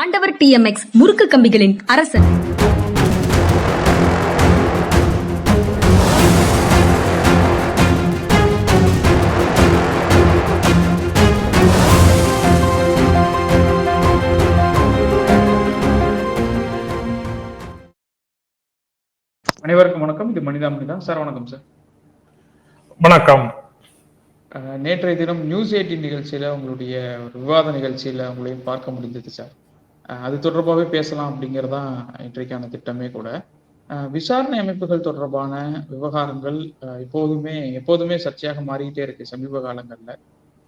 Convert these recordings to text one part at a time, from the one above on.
ஆண்டவர் டிஎம்எக்ஸ் முறுக்கு கம்பிகளின் அரசன். அனைவருக்கும் வணக்கம். இது மனிதா மனிதா. சார் வணக்கம் சார். வணக்கம். நேற்றைய தினம் நியூஸ் எயிட்டின் நிகழ்ச்சியில உங்களுடைய ஒரு விவாத நிகழ்ச்சியில உங்களையும் பார்க்க முடிந்தது சார். அது தொடர்பாகவே பேசலாம் அப்படிங்கிறதான் இன்றைக்கான திட்டமே கூட. விசாரணை அமைப்புகள் தொடர்பான விவகாரங்கள் எப்போதுமே எப்போதுமே சர்ச்சையாக மாறிக்கிட்டே இருக்கு சமீப காலங்களில்.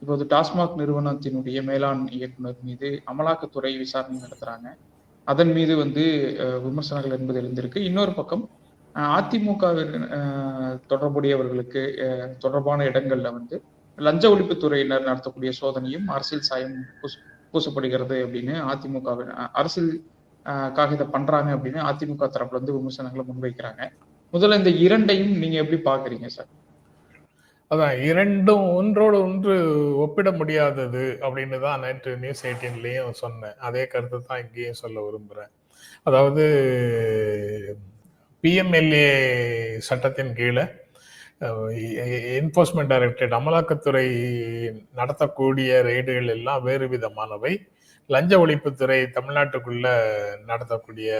இப்போது டாஸ்மாக் நிறுவனத்தினுடைய மேலாண் இயக்குனர் மீது அமலாக்கத்துறை விசாரணை நடத்துறாங்க. அதன் மீது வந்து விமர்சனங்கள் என்பது எழுந்திருக்கு. இன்னொரு பக்கம் அஹ் அதிமுகவின் தொடர்புடையவர்களுக்கு தொடர்பான இடங்கள்ல வந்து லஞ்ச ஒழிப்புத்துறையினர் நடத்தக்கூடிய சோதனையும் அரசியல் சாயம் பூசப்படுகிறது அப்படின்னு அதிமுக அரசியல் காகிதம் பண்றாங்க அப்படின்னு அதிமுக தரப்புல இருந்து விமர்சனங்களை முன்வைக்கிறாங்க. முதல்ல இந்த இரண்டையும் நீங்க எப்படி பாக்குறீங்க சார்? அதான் இரண்டும் ஒன்றோடு ஒன்று ஒப்பிட முடியாதது அப்படின்னு தான் நேற்று நியூஸ் எயிட்டீன்லேயும் சொன்னேன். அதே கருத்து தான் இங்கேயும் சொல்ல விரும்புகிறேன் அதாவது பிஎம்எல்ஏ சட்டத்தின் கீழே என்போர்ஸ்மெண்ட் டைரக்டரேட் அமலாக்கத்துறை நடத்தக்கூடிய ரெய்டுகள் எல்லாம் வேறு விதமானவை. லஞ்ச ஒழிப்புத்துறை தமிழ்நாட்டுக்குள்ள நடத்தக்கூடிய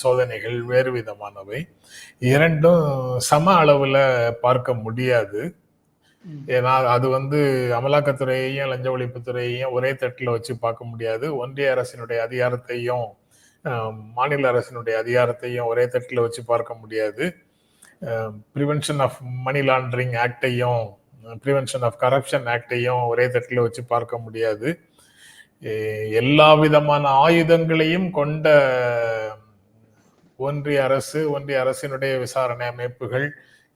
சோதனைகள் வேறு விதமானவை. இரண்டும் சம அளவில் பார்க்க முடியாது. ஏன்னா அது வந்து அமலாக்கத்துறையையும் லஞ்ச ஒழிப்புத்துறையையும் ஒரே தட்டில் வச்சு பார்க்க முடியாது. ஒன்றிய அரசினுடைய அதிகாரத்தையும் மாநில அரசினுடைய அதிகாரத்தையும் ஒரே தட்டில் வச்சு பார்க்க முடியாது. ப்ரிவென்ஷன் ஆஃப் மணி லாண்டரிங் ஆக்டையும் ப்ரிவென்ஷன் ஆஃப் கரப்ஷன் ஆக்டையும் ஒரே தட்டில் வச்சு பார்க்க முடியாது. எல்லா விதமான ஆயுதங்களையும் கொண்ட ஒன்றிய அரசு ஒன்றிய அரசினுடைய விசாரணை அமைப்புகள்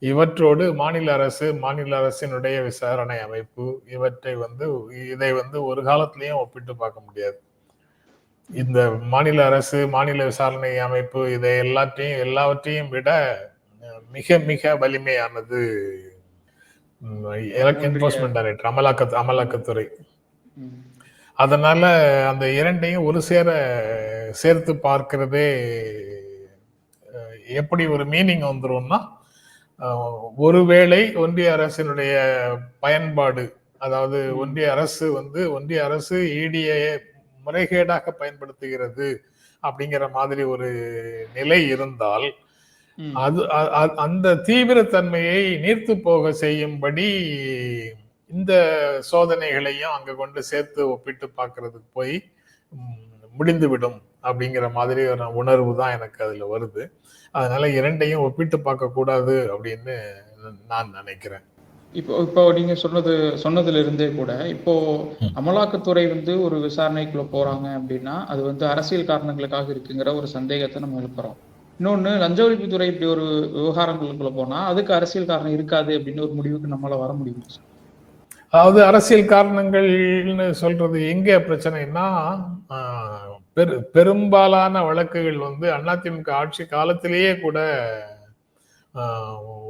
இவற்றோடு மாநில அரசு மாநில அரசினுடைய விசாரணை அமைப்பு இவற்றை வந்து இதை வந்து ஒரு காலத்திலையும் ஒப்பிட்டு பார்க்க முடியாது. இந்த மாநில அரசு மாநில விசாரணை அமைப்பு இதை எல்லாத்தையும் எல்லாவற்றையும் விட மிக மிக வலிமையானது என்போர்ஸ்மெண்ட் டைரக்டர் அமலாக்க அமலாக்கத்துறை. அதனால அந்த இரண்டையும் ஒரு சேர சேர்த்து பார்க்கிறதே எப்படி ஒரு மீனிங் வந்துரும்னா ஒருவேளை ஒன்றிய அரசினுடைய பயன்பாடு அதாவது ஒன்றிய அரசு வந்து ஒன்றிய அரசு இடியை முறைகேடாக பயன்படுத்துகிறது அப்படிங்கிற மாதிரி ஒரு நிலை இருந்தால். அது அந்த தீவிரத்தன்மையை நீர்த்து போக செய்யும்படி இந்த சோதனைகளையும் அங்க கொண்டு சேர்த்து ஒப்பிட்டு பார்க்கிறதுக்கு போய் முடிந்துவிடும் அப்படிங்கிற மாதிரி ஒரு உணர்வு தான் எனக்கு அதுல வருது. அதனால இரண்டையும் ஒப்பிட்டு பார்க்க கூடாது அப்படின்னு நான் நினைக்கிறேன். இப்போ இப்போ நீங்க சொன்னது சொன்னதுல இருந்தே கூட இப்போ அமலாக்கத்துறை வந்து ஒரு விசாரணைக்குள்ள போறாங்க அப்படின்னா அது வந்து அரசியல் காரணங்களுக்காக இருக்குங்கிற ஒரு சந்தேகத்தை நம்ம எழுப்புறோம். இன்னொன்று லஞ்ச ஒழிப்புத்துறை இப்படி ஒரு விவகாரங்களுக்குள்ள போனால் அதுக்கு அரசியல் காரணம் இருக்காது அப்படின்னு ஒரு முடிவுக்கு நம்மளால் வர முடியும் அதாவது அரசியல் காரணங்கள்னு சொல்றது எங்கே பிரச்சனைனா பெரு பெரும்பாலான வழக்குகள் வந்து அதிமுக ஆட்சி காலத்திலேயே கூட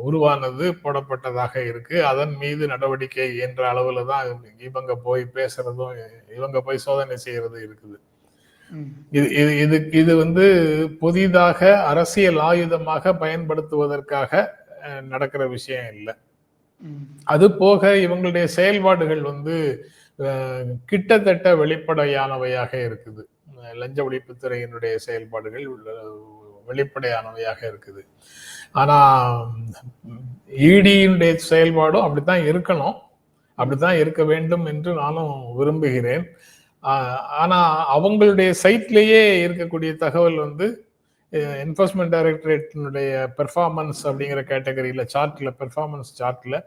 உருவானது போடப்பட்டதாக இருக்கு. அதன் மீது நடவடிக்கை என்ற அளவில் தான் இவங்க போய் பேசுறதும் இவங்க போய் சோதனை செய்யறது இருக்குது. இது இது இது இது வந்து புதிதாக அரசியல் ஆயுதமாக பயன்படுத்துவதற்காக நடக்கிற விஷயம் இல்லை. அது போக இவங்களுடைய செயல்பாடுகள் வந்து கிட்டத்தட்ட வெளிப்படையானவையாக இருக்குது. லஞ்ச ஒழிப்புத்துறையினுடைய செயல்பாடுகள் வெளிப்படையானவையாக இருக்குது. ஆனா இடியினுடைய செயல்பாடும் அப்படித்தான் இருக்கணும். அப்படித்தான் இருக்க வேண்டும் என்று நானும் விரும்புகிறேன். ஆனா அவங்களுடைய சைட்லேயே இருக்கக்கூடிய தகவல் வந்து என்ஃபோர்ஸ்மெண்ட் டைரக்டரேட்டினுடைய பெர்ஃபார்மன்ஸ் அப்படிங்கிற கேட்டகரியில் சார்ட்டில் பெர்ஃபார்மன்ஸ் சார்ட்டில்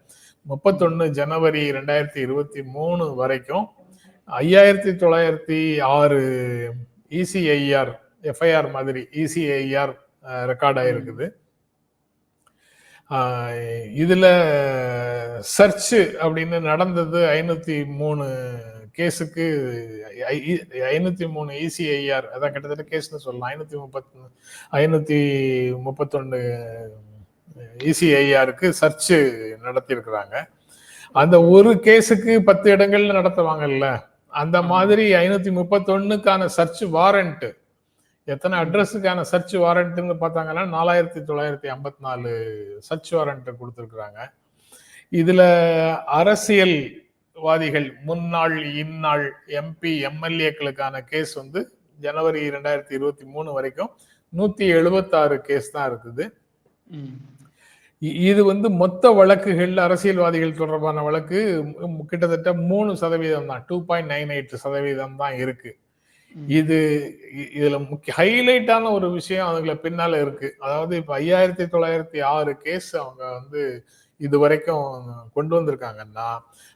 முப்பத்தொன்று ஜனவரி ரெண்டாயிரத்தி இருபத்தி மூணு வரைக்கும் ஐயாயிரத்தி தொள்ளாயிரத்தி ஆறு இசிஐஆர் எஃப்ஐஆர் மாதிரி இசிஐஆர் ரெக்கார்ட் ஆயிருக்குது. இதில் சர்ச்சு சர்ச் அப்படின்னு நடந்தது ஐநூற்றி மூணு கேஸுக்கு ஐநூத்தி மூணு E இசிஐஆர் அதான் கிட்டத்தட்ட கேஸ்னு சொல்லலாம். ஐநூத்தி முப்பத்தி ஐநூத்தி முப்பத்தொன்னு இசிஐஆருக்கு சர்ச் நடத்தியிருக்கிறாங்க. அந்த ஒரு கேஸுக்கு பத்து இடங்கள்ல நடத்துவாங்கல்ல அந்த மாதிரி ஐநூத்தி முப்பத்தொன்னுக்கான சர்ச் வாரண்ட் எத்தனை அட்ரஸுக்கான சர்ச் வாரண்ட்னு பார்த்தாங்கன்னா நாலாயிரத்தி தொள்ளாயிரத்தி ஐம்பத்தி நாலு சர்ச் வாரண்ட் கொடுத்துருக்குறாங்க. இதுல அரசியல்வாதிகள் முன்னாள் இந்நாள் எம்பி எம்எல்ஏக்களுக்கான கேஸ் வந்து ஜனவரி ரெண்டாயிரத்தி இருபத்தி மூணு வரைக்கும் நூத்தி எழுபத்தாறு கேஸ் தான் இருக்குது. இது வந்து மொத்த வழக்குகள் அரசியல்வாதிகள் தொடர்பான வழக்கு கிட்டத்தட்ட மூணு சதவீதம் தான் டூ பாயிண்ட் நைன் எயிட் சதவீதம் தான் இருக்கு. இது இதுல முக்கிய ஹைலைட்டான ஒரு விஷயம் அதுல பின்னால இருக்கு. அதாவது இப்ப ஐயாயிரத்தி தொள்ளாயிரத்தி ஆறு கேஸ் அவங்க வந்து இது வரைக்கும் கொண்டு வந்திருக்காங்கன்னா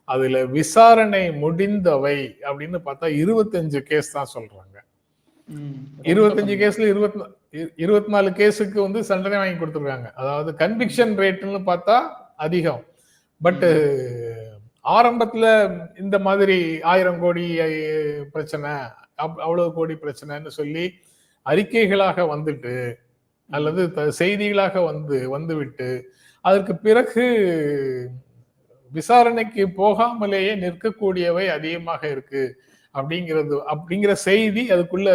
அதுல விசாரணை முடிந்தவை அப்படின்னு பார்த்தா இருபத்தஞ்சு கேஸ் தான் சொல்றாங்க. இருபத்தஞ்சு கேஸ்ல இருபத்தி இருபத்தி நாலு கேஸுக்கு வந்து தண்டனை வாங்கி கொடுத்துருக்காங்க. அதாவது கன்விக்ஷன் ரேட்னு பார்த்தா அதிகம். பட் ஆரம்பத்துல இந்த மாதிரி ஆயிரம் கோடி பிரச்சனை அவ்வளவு கோடி பிரச்சனைன்னு சொல்லி அறிக்கைகளாக வந்துட்டு அல்லது செய்திகளாக வந்து வந்துவிட்டு அதற்கு பிறகு விசாரணைக்கு போகாமலேயே நிற்கக்கூடியவை அதிகமாக இருக்கு. அப்படிங்கிறது அப்படிங்கிற செய்தி அதுக்குள்ள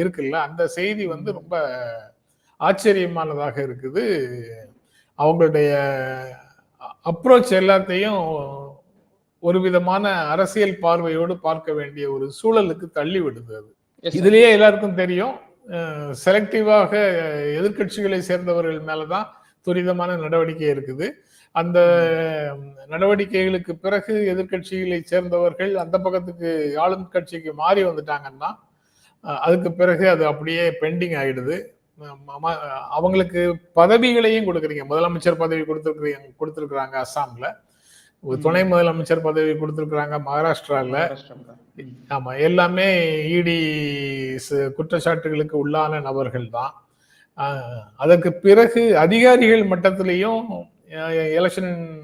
இருக்குல்ல? அந்த செய்தி வந்து ரொம்ப ஆச்சரியமானதாக இருக்குது. அவங்களுடைய அப்ரோச் எல்லாத்தையும் ஒரு விதமான அரசியல் பார்வையோடு பார்க்க வேண்டிய ஒரு சூழலுக்கு தள்ளி விடுது அது. இதுலயே எல்லாருக்கும் தெரியும் செலக்டிவாக எதிர்க்கட்சிகளை சேர்ந்தவர்கள் மேலதான் துரிதமான நடவடிக்கை இருக்குது. அந்த நடவடிக்கைகளுக்கு பிறகு எதிர்க்கட்சிகளை சேர்ந்தவர்கள் அந்த பக்கத்துக்கு ஆளும் கட்சிக்கு மாறி வந்துட்டாங்கன்னா அதுக்கு பிறகு அது அப்படியே பெண்டிங் ஆயிடுது. அவங்களுக்கு பதவிகளையும் கொடுக்குறீங்க. முதலமைச்சர் பதவி கொடுத்துருக்குறீங்க கொடுத்துருக்குறாங்க அஸ்ஸாம்ல துணை முதலமைச்சர் பதவி கொடுத்துருக்குறாங்க மகாராஷ்டிரால. மகாராஷ்டிரால. ம். ஆமா எல்லாமே இடி குற்றச்சாட்டுகளுக்கு உள்ளான நபர்கள் தான். அதற்கு பிறகு அதிகாரிகள் மட்டத்திலையும் எலெக்ஷன்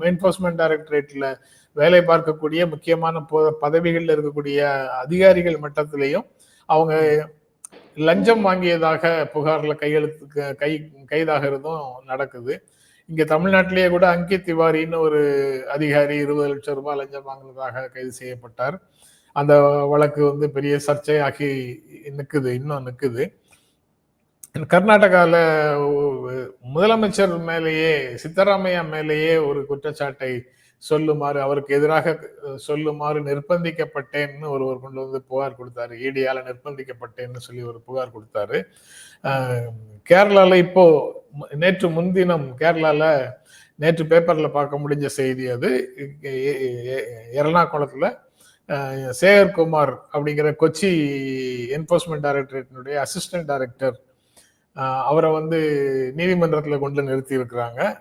என்போர்ஸ்மெண்ட் டைரக்டரேட்ல வேலை பார்க்கக்கூடிய முக்கியமான பொ- பதவிகளில் இருக்கக்கூடிய அதிகாரிகள் மட்டத்திலையும் அவங்க லஞ்சம் வாங்கியதாக புகார்ல கையெழுத்து கை கைதாகிறதும் நடக்குது. இங்க தமிழ்நாட்டிலேயே கூட அங்கித் திவாரின்னு ஒரு அதிகாரி இருபது லட்சம் ரூபாய் லஞ்சம் வாங்கினதாக கைது செய்யப்பட்டார். அந்த வழக்கு வந்து பெரிய சர்ச்சையாகி நிற்குது இன்னும் நிற்குது கர்நாடகாவில் முதலமைச்சர் மேலேயே சித்தராமையா மேலேயே ஒரு குற்றச்சாட்டை சொல்லுமாறு அவருக்கு எதிராக சொல்லுமாறு நிர்பந்திக்கப்பட்டேன்னு ஒருவர் கொண்டு வந்து புகார் கொடுத்தாரு. ஈடியால நிர்பந்திக்கப்பட்டேன்னு சொல்லி ஒரு புகார் கொடுத்தாரு. கேரளால இப்போ நேற்று முன்தினம் கேரளால நேற்று பேப்பர்ல பார்க்க முடிஞ்ச செய்தி அது. எர்ணாகுளத்துல சேகர்குமார் அப்படிங்கிற கொச்சி என்போர்ஸ்மெண்ட் டைரக்டரேட்டினுடைய அசிஸ்டன்ட் டைரக்டர் அவரை வந்து நீதிமன்றத்தில் கொண்டு நிறுத்தி இருக்கிறாங்க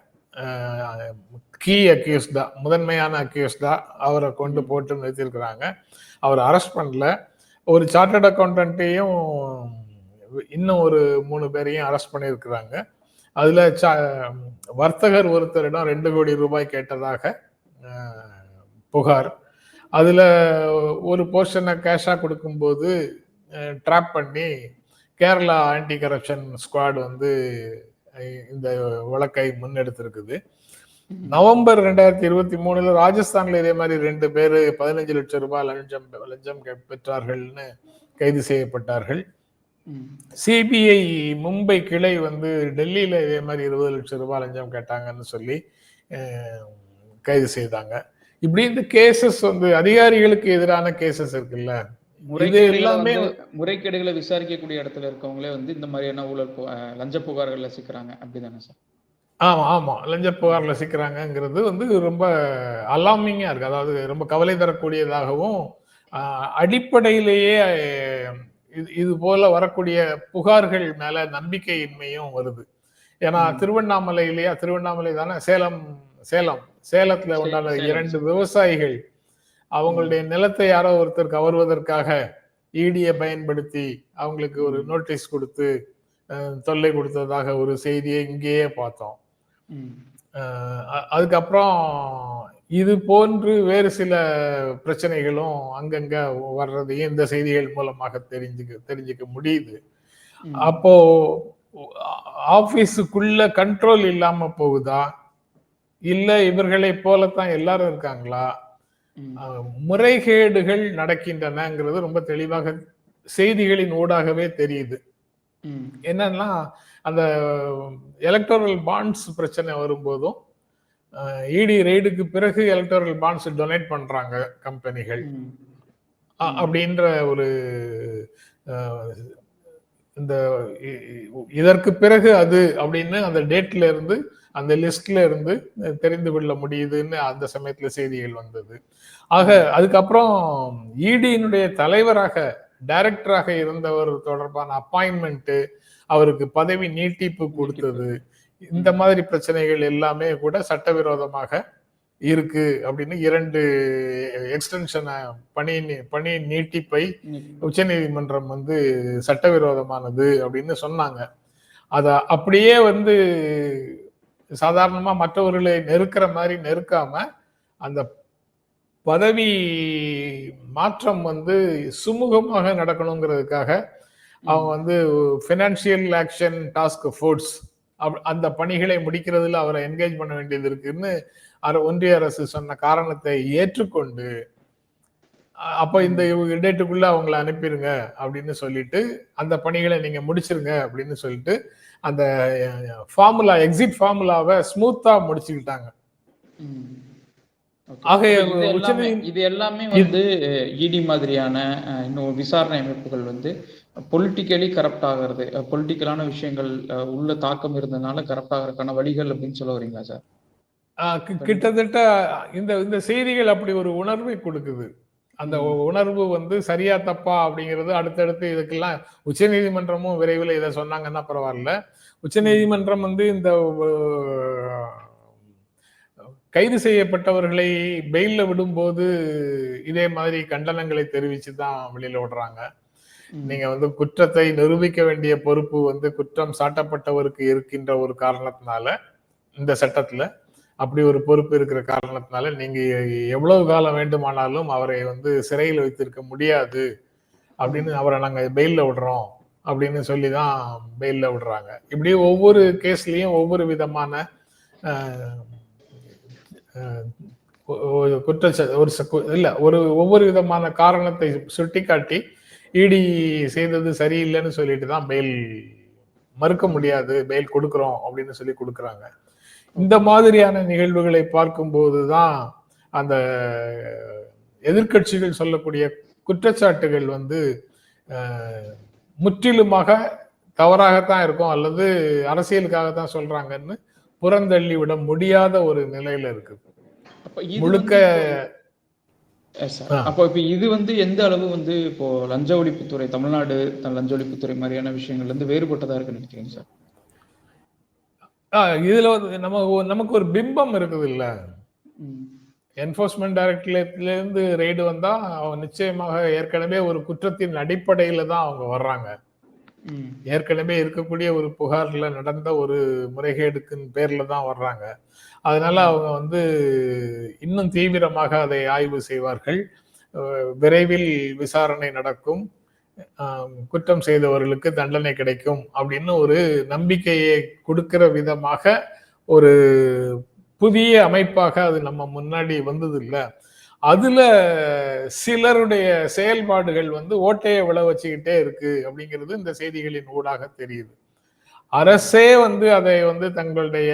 கீ அக்யூஸ்டா முதன்மையான அக்யூஸ்டா அவரை கொண்டு போட்டு நிறுத்தியிருக்கிறாங்க. அவர் அரெஸ்ட் பண்ணல. ஒரு சார்ட்டர்ட் அக்கௌண்டன்ட்டையும் இன்னும் ஒரு மூணு பேரையும் அரெஸ்ட் பண்ணியிருக்கிறாங்க. அதில் சா- வர்த்தகர் ஒருத்தரிடம் ரெண்டு கோடி ரூபாய் கேட்டதாக புகார். அதில் ஒரு போர்ஷனை கேஷாக கொடுக்கும்போது ட்ராப் பண்ணி கேரளா ஆன்டி கரப்ஷன் ஸ்குவாட் வந்து இந்த வழக்கை முன்னெடுத்திருக்குது. நவம்பர் ரெண்டாயிரத்தி இருபத்தி மூணுல ராஜஸ்தான்ல இதே மாதிரி ரெண்டு பேர் பதினஞ்சு லட்சம் ரூபாய் லஞ்சம் லஞ்சம் பெற்றார்கள்னு கைது செய்யப்பட்டார்கள். சிபிஐ மும்பை கிளை வந்து டெல்லியில இதே மாதிரி இருபது லட்சம் ரூபாய் லஞ்சம் கேட்டாங்கன்னு சொல்லி கைது செய்தாங்க. இப்படி இந்த கேசஸ் வந்து அதிகாரிகளுக்கு எதிரான கேசஸ் இருக்குல்ல? எல்லாமே முறைகேடுகளை விசாரிக்கக்கூடிய இடத்துல இருக்கவங்களே வந்து இந்த மாதிரியான ஊழல் லஞ்ச புகார்கள்ல சிக்கிறாங்க. அப்படிதானே சார்? ஆமா ஆமா. லஞ்ச புகார்ல சிக்கிறாங்கங்கிறது வந்து ரொம்ப அலாமிங்கா இருக்கு. அதாவது ரொம்ப கவலை தரக்கூடியதாகவும் அடிப்படையிலேயே இது இது போல வரக்கூடிய புகார்கள் மேல நம்பிக்கையின்மையும் வருது. ஏன்னா ம். திருவண்ணாமலையிலேயே திருவண்ணாமலை தானே? சேலம் சேலம். சேலத்துல உண்டான. இரண்டு விவசாயிகள் அவங்களுடைய நிலத்தை யாரோ ஒருத்தர் கவர்வதற்காக ஈடியை பயன்படுத்தி அவங்களுக்கு ஒரு நோட்டீஸ் கொடுத்து தொல்லை கொடுத்ததாக ஒரு செய்தியை இங்கேயே பார்த்தோம். அதுக்கப்புறம் இது போன்று வேறு சில பிரச்சனைகளும் அங்கங்க வர்றதையும் இந்த செய்திகள் மூலமாக தெரிஞ்சுக்க தெரிஞ்சுக்க முடியுது. அப்போ ஆபீஸுக்குள்ள கண்ட்ரோல் இல்லாம போகுதா? இல்ல இவர்களை போலத்தான் எல்லாரும் இருக்காங்களா? முறைகேடுகள் நடக்கின்றனங்கிறது ரொம்ப தெளிவாக செய்திகளின் ஊடாகவே தெரியுது. என்னன்னா அந்த எலக்டோரல் பாண்ட்ஸ் பிரச்சனை வரும்போதும் இடி ரெய்டுக்கு பிறகு எலக்டோரல் பாண்ட்ஸ் டொனேட் பண்றாங்க கம்பெனிகள். அப்படின்ற ஒரு இந்த இதற்கு பிறகு அது அப்படின்னு அந்த டேட்ல இருந்து அந்த லிஸ்ட்ல இருந்து தெரிந்து கொள்ள முடியுதுன்னு அந்த சமயத்துல செய்திகள் வந்தது. ஆக அதுக்கப்புறம் இடியினுடைய தலைவராக டைரக்டராக இருந்தவர் தொடர்பான அப்பாயின்மெண்ட் அவருக்கு பதவி நீட்டிப்பு கொடுத்தது. இந்த மாதிரி பிரச்சனைகள் எல்லாமே கூட சட்டவிரோதமாக இருக்கு அப்படின்னு இரண்டு எக்ஸ்டென்ஷனை பணி பணி நீட்டிப்பை. உச்சநீதிமன்றம் வந்து சட்டவிரோதமானது அப்படின்னு சொன்னாங்க. அத அப்படியே வந்து சாதாரணமா மற்றவர்களை நெருக்கிற மாதிரி நெருக்காம அந்த பதவி மாற்றம் வந்து சுமூகமாக நடக்கணுங்கிறதுக்காக அவங்க வந்து ஃபினான்சியல் ஆக்ஷன் டாஸ்க் ஃபோர்ஸ் அந்த பணிகளை முடிக்கிறதுல அவரை என்கேஜ் பண்ண வேண்டியது இருக்குன்னு ஒன்றிய அரசு சொன்ன காரணத்தை ஏற்றுக்கொண்டு அப்ப இந்த டேட்டுக்குள்ள அவங்கள அனுப்பிடுங்க அப்படின்னு சொல்லிட்டு அந்த பணிகளை நீங்க முடிச்சிருங்க அப்படின்னு சொல்லிட்டு அந்த ஃபார்முலா எக்ஸிட் ஃபார்முலாவை ஸ்மூத்தா முடிச்சுக்கிட்டாங்க. இது எல்லாமே- வந்து இடி மாதிரியான இன்னும் விசாரணை அமைப்புகள் வந்து பொலிட்டிக்கலி கரப்ட் ஆகிறது பொலிட்டிக்கலான விஷயங்கள் உள்ள தாக்கம் இருந்ததுனால கரப்ட் ஆகிறதுக்கான வழிகள் அப்படின்னு சொல்ல வரீங்களா சார்? கிட்டத்தட்ட இந்த இந்த செய்திகள் அப்படி ஒரு உணர்வை கொடுக்குது. அந்த உணர்வு வந்து சரியா தப்பா அப்படிங்கிறது அடுத்தடுத்து இதுக்கெல்லாம் உச்சநீதிமன்றமும் விரைவில் இதை சொன்னாங்கன்னா பரவாயில்ல. உச்சநீதிமன்றம் வந்து இந்த கைது செய்யப்பட்டவர்களை பெயில்ல விடும்போது இதே மாதிரி கண்டனங்களை தெரிவிச்சு தான் வெளியில விடுறாங்க. நீங்க வந்து குற்றத்தை நிரூபிக்க வேண்டிய பொறுப்பு வந்து குற்றம் சாட்டப்பட்டவருக்கு இருக்கின்ற ஒரு காரணத்தினால இந்த சட்டத்துல. அப்படி ஒரு பொறுப்பு இருக்கிற காரணத்தினால நீங்க எவ்வளவு காலம் வேண்டுமானாலும் அவரை வந்து சிறையில் வைத்திருக்க முடியாது அப்படின்னு அவரை நாங்க பெயில்ல விடுறோம் அப்படின்னு சொல்லி தான் பெயில்ல விடுறாங்க. இப்படி ஒவ்வொரு கேஸ்லயும் ஒவ்வொரு விதமான ஒரு குற்றச்ச ஒரு இல்லை இல்ல ஒரு ஒவ்வொரு விதமான காரணத்தை சுட்டிக்காட்டி இடி செய்தது சரியில்லைன்னு சொல்லிட்டு தான் பெயில் மறுக்க முடியாது பெயில் கொடுக்குறோம் அப்படின்னு சொல்லி கொடுக்குறாங்க. இந்த மாதிரியான நிகழ்வுகளை பார்க்கும்போது தான் அந்த எதிர்க்கட்சிகள் சொல்லக்கூடிய குற்றச்சாட்டுகள் வந்து முற்றிலுமாக தவறாகத்தான் இருக்கும் அல்லது அரசியலுக்காக தான் சொல்றாங்கன்னு புறந்தள்ளி விட முடியாத ஒரு நிலையில இருக்கு. முழுக்க. அப்போ இப்ப இது வந்து எந்த அளவு வந்து இப்போ லஞ்ச ஒழிப்புத்துறை தமிழ்நாடு லஞ்ச ஒழிப்புத்துறை மாதிரியான விஷயங்கள்ல இருந்து வேறுபட்டதா இருக்குன்னு நினைக்கிறீங்க சார்? இதுல வந்து நம்ம நமக்கு ஒரு பிம்பம் இருக்குது இல்ல. ம். என்போர்ஸ்மெண்ட் டைரக்டரேட்ல இருந்து ரெய்டு வந்தா அவங்க நிச்சயமாக ஏற்கனவே ஒரு குற்றத்தின் அடிப்படையில தான் அவங்க வர்றாங்க. ஏற்கனவே இருக்கக்கூடிய ஒரு புகார்ல நடந்த ஒரு முறைகேடுக்குன் பேர்ல தான் வர்றாங்க. அதனால அவங்க வந்து இன்னும் தீவிரமாக அதை ஆய்வு செய்வார்கள். விரைவில் விசாரணை நடக்கும். குற்றம் செய்தவர்களுக்கு தண்டனை கிடைக்கும் அப்படின்னு ஒரு நம்பிக்கையை கொடுக்கிற விதமாக ஒரு புதிய அமைப்பாக அது நம்ம முன்னாடி வந்தது இல்லை அதுல சிலருடைய செயல்பாடுகள் வந்து ஓட்டையை விழ வச்சுக்கிட்டே இருக்கு அப்படிங்கிறது இந்த செய்திகளின் ஊடாக தெரியுது. அரசே வந்து அதை வந்து தங்களுடைய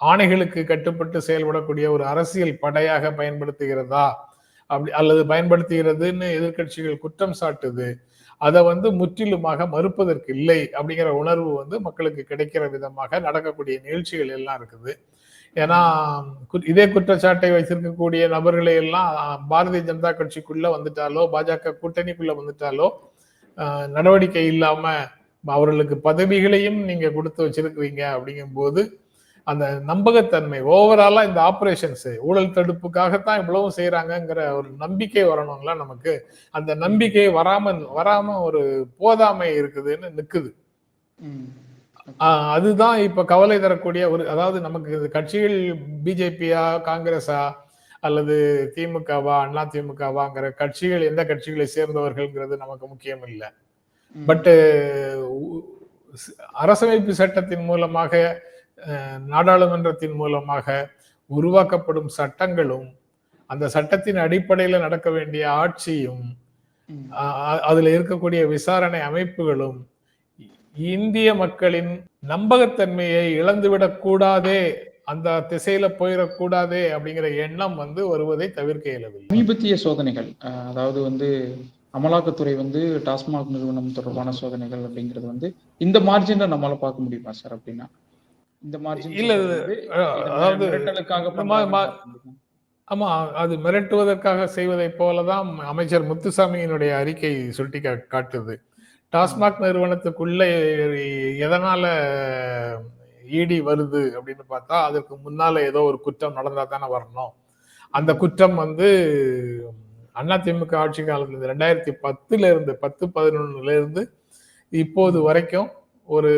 ஆணைகளுக்கு கட்டுப்பட்டு செயல்படக்கூடிய ஒரு அரசியல் படையாக பயன்படுத்துகிறதா? அப்படி அல்லது பயன்படுத்துகிறதுன்னு எதிர்க்கட்சிகள் குற்றம் சாட்டுது அதை வந்து முற்றிலுமாக மறுப்பதற்கு இல்லை அப்படிங்கிற உணர்வு வந்து மக்களுக்கு கிடைக்கிற விதமாக நடக்கக்கூடிய நிகழ்ச்சிகள் எல்லாம் இருக்குது. ஏன்னா இதே குற்றச்சாட்டை வைத்திருக்கக்கூடிய நபர்களை எல்லாம் பாரதிய ஜனதா கட்சிக்குள்ள வந்துட்டாலோ பாஜக கூட்டணிக்குள்ள வந்துட்டாலோ நடவடிக்கை இல்லாம அவர்களுக்கு பதவிகளையும் நீங்க கொடுத்து வச்சிருக்கிறீங்க அப்படிங்கும்போது அந்த நம்பகத்தன்மை ஓவராலா இந்த ஆபரேஷன்ஸ் ஊழல் தடுப்புக்காகத்தான் இவ்வளவும் செய்யறாங்கங்கிற ஒரு நம்பிக்கை வரணும்ல நமக்கு. அந்த நம்பிக்கை வராம வராம ஒரு போதாமை இருக்குதுன்னு நிக்குது. அதுதான் இப்ப கவலை தரக்கூடிய ஒரு அதாவது நமக்கு கட்சிகள் பிஜேபியா காங்கிரஸா அல்லது திமுகவா அண்ணா திமுகவாங்கிற கட்சிகள் எந்த கட்சிகளை சேர்ந்தவர்கள்ங்கிறது நமக்கு முக்கியம் இல்லை. ம். பட் அரசமைப்பு சட்டத்தின் மூலமாக நாடாளுமன்றத்தின் மூலமாக உருவாக்கப்படும் சட்டங்களும் அந்த சட்டத்தின் அடிப்படையில் நடக்க வேண்டிய ஆட்சியும் அதுல இருக்கக்கூடிய விசாரணை அமைப்புகளும் இந்திய மக்களின் நம்பகத்தன்மையை இழந்துவிடக் கூடாதே அந்த திசையில போயிடக்கூடாதே அப்படிங்கிற எண்ணம் வந்து வருவதை தவிர்க்க இயலவில்லை. சமீபத்திய சோதனைகள் அதாவது வந்து அமலாக்கத்துறை வந்து டாஸ்மாக் நிறுவனம் தொடர்பான சோதனைகள் அப்படிங்கிறது வந்து இந்த மார்ஜின்ல நம்மளால பார்க்க முடியுமா சார் அப்படின்னா? இந்த மார்ஜின் இல்ல, அதாவது? ஆமா அது மிரட்டுவதற்காக செய்வதைப் போலதான் அமைச்சர் முத்துசாமியினுடைய அறிக்கை சுட்டி காட்டுது. டாஸ்மாக் நிறுவனத்துக்குள்ள எதனால இடி வருது அப்படின்னு பார்த்தா அதற்கு முன்னால ஏதோ ஒரு குற்றம் நடந்தா தானே வரணும். அந்த குற்றம் வந்து அதிமுக ஆட்சி காலத்துல இருந்து ரெண்டாயிரத்தி பத்துல இருந்து பத்து பதினொன்னுல இருந்து இப்போது வரைக்கும் ஒரு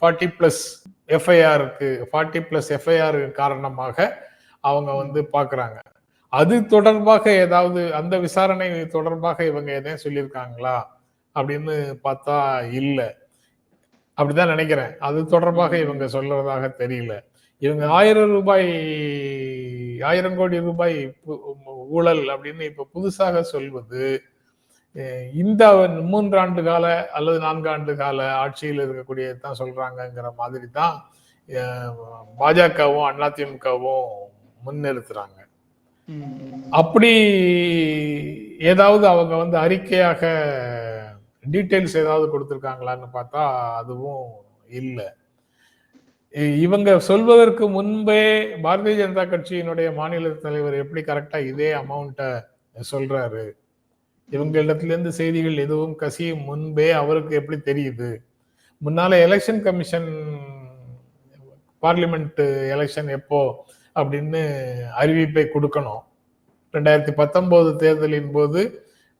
ஃபார்ட்டி பிளஸ் எஃப்ஐஆருக்கு ஃபார்ட்டி பிளஸ் எஃப்ஐஆர் காரணமாக அவங்க வந்து பார்க்குறாங்க அது தொடர்பாக ஏதாவது அந்த விசாரணை தொடர்பாக இவங்க எதையும் சொல்லியிருக்காங்களா அப்படின்னு பார்த்தா இல்லை. அப்படிதான் நினைக்கிறேன். அது தொடர்பாக இவங்க சொல்றதாக தெரியல. இவங்க ஆயிரம் ரூபாய் ஆயிரம் கோடி ரூபாய் பு- ஊழல் அப்படின்னு இப்ப புதுசாக சொல்வது இந்த மூன்றாண்டு கால அல்லது நான்காண்டு கால ஆட்சியில் இருக்கக்கூடிய தான் சொல்றாங்கங்கிற மாதிரி தான் பாஜகவும் அதிமுகவும் முன்னிறுத்துறாங்க. அப்படி ஏதாவது அவங்க வந்து அறிக்கையாக டீட்டெயில்ஸ் ஏதாவது கொடுத்துருக்காங்களான்னு பார்த்தா அதுவும் இல்லை. இவங்க சொல்வதற்கு முன்பே பாரதிய ஜனதா கட்சியினுடைய மாநில தலைவர் எப்படி கரெக்டா இதே அமௌண்ட்டை சொல்றாரு? இவங்களிடத்துல இருந்து செய்திகள் எதுவும் கசியும் முன்பே அவருக்கு எப்படி தெரியுது? முன்னால எலெக்ஷன் கமிஷன் பார்லிமெண்ட் எலெக்ஷன் எப்போ அப்படின்னு அறிவிப்பை கொடுக்கணும். ரெண்டாயிரத்தி பத்தொன்பது தேர்தலின் போது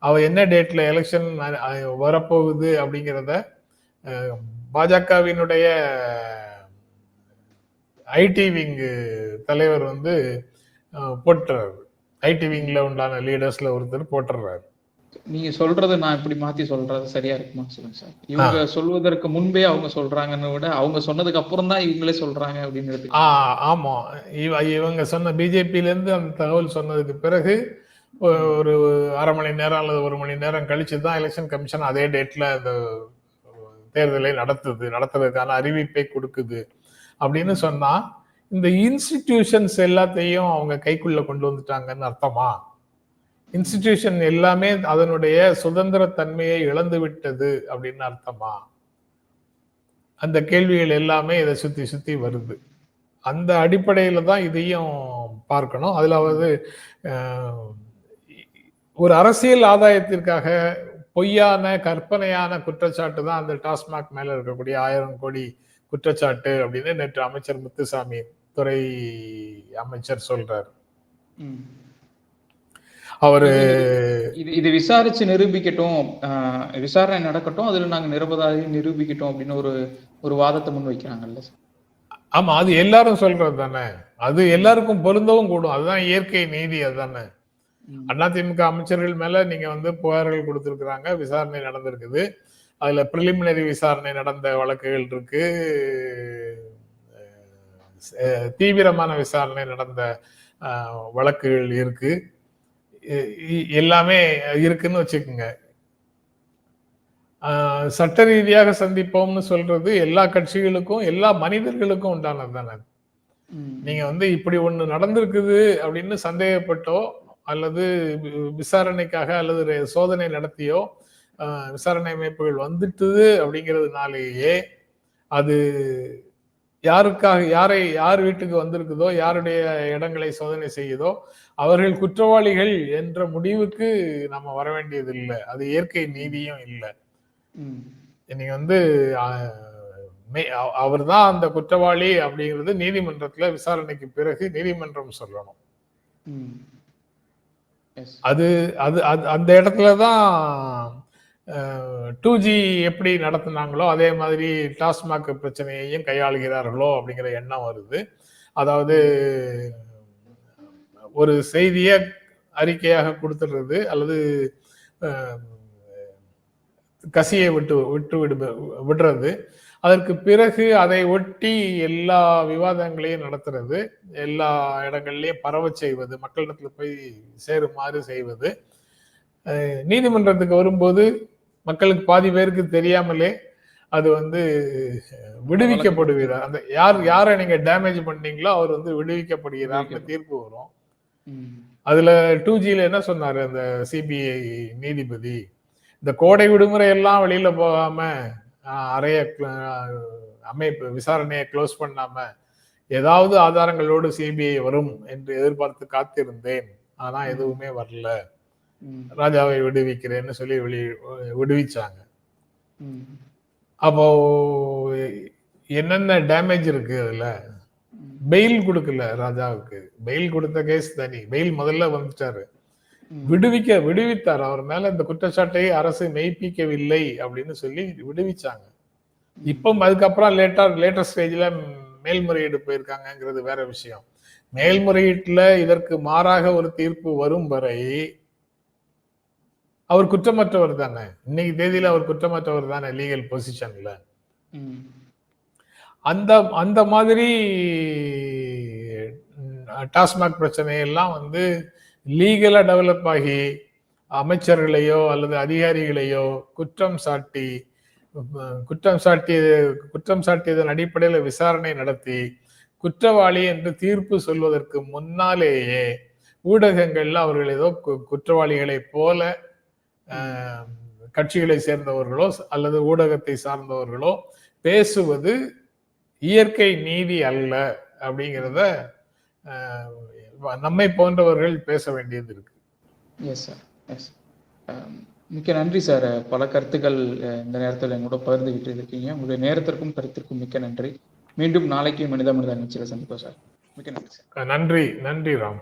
அவ என்ன டேட்ல எலெக்ஷன் வரப்போகுது அப்படிங்கிறத பாஜகவினுடைய ஐடி விங் தலைவர் வந்து போட்டுறாரு. ஐடி விங்ல உண்டான லீடர்ஸ்ல ஒருத்தர் போட்டுறாரு. நீங்க சொல்றதை நான் இப்படி மாத்தி சொல்றது சரியா இருக்குமா? சொல்லுங்க சார். இவங்க சொல்வதற்கு முன்பே அவங்க சொல்றாங்கன்னு விட அவங்க சொன்னதுக்கு அப்புறம் தான் இவங்களே சொல்றாங்க ஆ ஆமா. இவ இவங்க சொன்ன பிஜேபியில இருந்து அந்த தகவல் சொன்னதுக்கு பிறகு ஒரு அரை மணி நேரம் அல்லது ஒரு மணி நேரம் கழிச்சு தான் எலெக்ஷன் கமிஷன் அதே டேட்ல அந்த தேர்தலை நடத்துது நடத்துறதுக்கான அறிவிப்பை கொடுக்குது அப்படின்னு சொன்னா இந்த இன்ஸ்டிடியூஷன்ஸ் எல்லாத்தையும் அவங்க கைக்குள்ள கொண்டு வந்துட்டாங்கன்னு அர்த்தமா? இன்ஸ்டிடியூஷன் எல்லாமே அதனுடைய சுதந்திர தன்மையை இழந்து விட்டது அப்படின்னு அர்த்தமா? அந்த கேள்விகள் எல்லாமே இதை சுத்தி சுத்தி வருது. அந்த அடிப்படையில தான் இதையும் பார்க்கணும். அதுல வந்து ஒரு அரசியல் ஆதாயத்திற்காக பொய்யான கற்பனையான குற்றச்சாட்டு தான் அந்த டாஸ்மாக் மேல இருக்கக்கூடிய ஆயிரம் கோடி குற்றச்சாட்டு அப்படின்னு நேற்று அமைச்சர் முத்துசாமி துறை அமைச்சர் சொல்றாரு. அவரு இது இது விசாரிச்சு நிரூபிக்கட்டும் விசாரணை நடக்கட்டும் அதுல நாங்க நிரபராதி நிரூபிக்கட்டும் அப்படின்னு ஒரு ஒரு வாதத்தை முன் வைக்கிறாங்கல்ல ஆமா அது எல்லாரும் சொல்றது தானே. அது எல்லாருக்கும் பொருந்தவும் கூடும். அதுதான் இயற்கை நீதி அதுதானே. அதிமுக அமைச்சர்கள் மேல நீங்க வந்து புகார்கள் கொடுத்திருக்கிறாங்க விசாரணை நடந்திருக்குது. அதுல பிரிலிமினரி விசாரணை நடந்த வழக்குகள் இருக்கு. தீவிரமான விசாரணை நடந்த வழக்குகள் இருக்கு. எல்லாமே இருக்குன்னு வச்சுக்கோங்க சட்ட ரீதியாக சந்திப்போம்னு சொல்றது எல்லா கட்சிகளுக்கும் எல்லா மனிதர்களுக்கும் உண்டானது தானே. நீங்க வந்து இப்படி ஒண்ணு நடந்திருக்குது அப்படின்னு சந்தேகப்பட்டோ அல்லது விசாரணைக்காக அல்லது சோதனை நடத்தியோ விசாரணை அமைப்புகள் வந்துட்டுது அப்படிங்கிறதுனாலேயே அது யாருக்காக யாரை யார் வீட்டுக்கு வந்திருக்குதோ யாருடைய இடங்களை சோதனை செய்யுதோ அவர்கள் குற்றவாளிகள் என்ற முடிவுக்கு நம்ம வர வேண்டியது இல்லை அது இயற்கை நீதியும் இல்லை. நீங்க வந்து அவர் தான் அந்த குற்றவாளி அப்படிங்கிறது நீதிமன்றத்துல விசாரணைக்கு பிறகு நீதிமன்றம் சொல்லணும். அது அது அது அந்த இடத்துல தான் டூ ஜி எப்படி நடத்தினாங்களோ அதே மாதிரி டாஸ்மாக் பிரச்சனையையும் கையாளுகிறார்களோ அப்படிங்கிற எண்ணம் வருது. அதாவது ஒரு செய்தியை அறிக்கையாக கொடுத்துடுறது அல்லது கசியை விட்டு விட்டு விடு விடுறது. அதற்கு பிறகு அதை ஒட்டி எல்லா விவாதங்களையும் நடத்துறது. எல்லா இடங்கள்லையும் பரவச் செய்வது மக்களிடத்துல போய் சேருமாறு செய்வது. நீதிமன்றத்துக்கு வரும்போது மக்களுக்கு பாதி பேருக்கு தெரியாமலே அது வந்து விடுவிக்கப்படுகிறார். அந்த யார் யாரை நீங்க டேமேஜ் பண்ணீங்களோ அவர் வந்து விடுவிக்கப்படுகிறார்னு தீர்ப்பு வரும். அதுல டூ ஜில என்ன சொன்னாரு அந்த சிபிஐ நீதிபதி? இந்த கோடை விடுமுறை எல்லாம் வெளியில போகாம அறைய அமைப்பு விசாரணையை க்ளோஸ் பண்ணாம ஏதாவது ஆதாரங்களோடு சிபிஐ வரும் என்று எதிர்பார்த்து காத்திருந்தேன். ஆனா எதுவுமே வரல. ராஜாவை விடுவிக்கிறேன்னு சொல்லி வெளி விடுவிச்சாங்க. அப்போ என்னென்ன டேமேஜ் இருக்கு அதுல? பெயில் கொடுக்கல ராஜாவுக்கு. பெயில் கொடுத்த கேஸ் தனி. பெயில் முதல்ல வந்துட்டாரு. விடுவிக்க விடுவித்தார். அவர் மேல இந்த குற்றச்சாட்டை அரசு மெய்ப்பிக்கவில்லை அப்படின்னு சொல்லி விடுவிச்சாங்க. இப்போ அதுக்கப்புறம் லேட்டா லேட்டர் ஸ்டேஜ்ல மேல்முறையீடு போயிருக்காங்கங்கிறது வேற விஷயம். மேல்முறையீட்டுல இதற்கு மாறாக ஒரு தீர்ப்பு வரும் வரை அவர் குற்றமற்றவர் தானே இன்னைக்கு தேதியில அவர் குற்றமற்றவர் தானே லீகல் பொசிஷன்ல. அந்த அந்த மாதிரி டாஸ்மாக் பிரச்சனையெல்லாம் வந்து லீகலா டெவலப் ஆகி அமைச்சர்களையோ அல்லது அதிகாரிகளையோ குற்றம் சாட்டி குற்றம் சாட்டிய குற்றம் சாட்டியதன் அடிப்படையில் விசாரணை நடத்தி குற்றவாளி என்று தீர்ப்பு சொல்வதற்கு முன்னாலேயே ஊடகங்கள்ல அவர்கள் ஏதோ குற்றவாளிகளைப் போல கட்சிகளை சேர்ந்தவர்களோ அல்லது ஊடகத்தை சார்ந்தவர்களோ பேசுவது இயற்கை நீதி அல்ல அப்படிங்கிறத நம்மை போன்றவர்கள் பேச வேண்டியது இருக்கு. எஸ் சார் எஸ் மிக்க நன்றி சார் பல கருத்துக்கள் இந்த நேரத்தில் எங்களோட பகிர்ந்துகிட்டு இருக்கீங்க. உங்களுடைய நேரத்திற்கும் கருத்திற்கும் மிக்க நன்றி. மீண்டும் நாளைக்கு மனித மனித நிகழ்ச்சியில் சந்திப்போம் சார் மிக்க நன்றி சார் நன்றி நன்றி ராம்.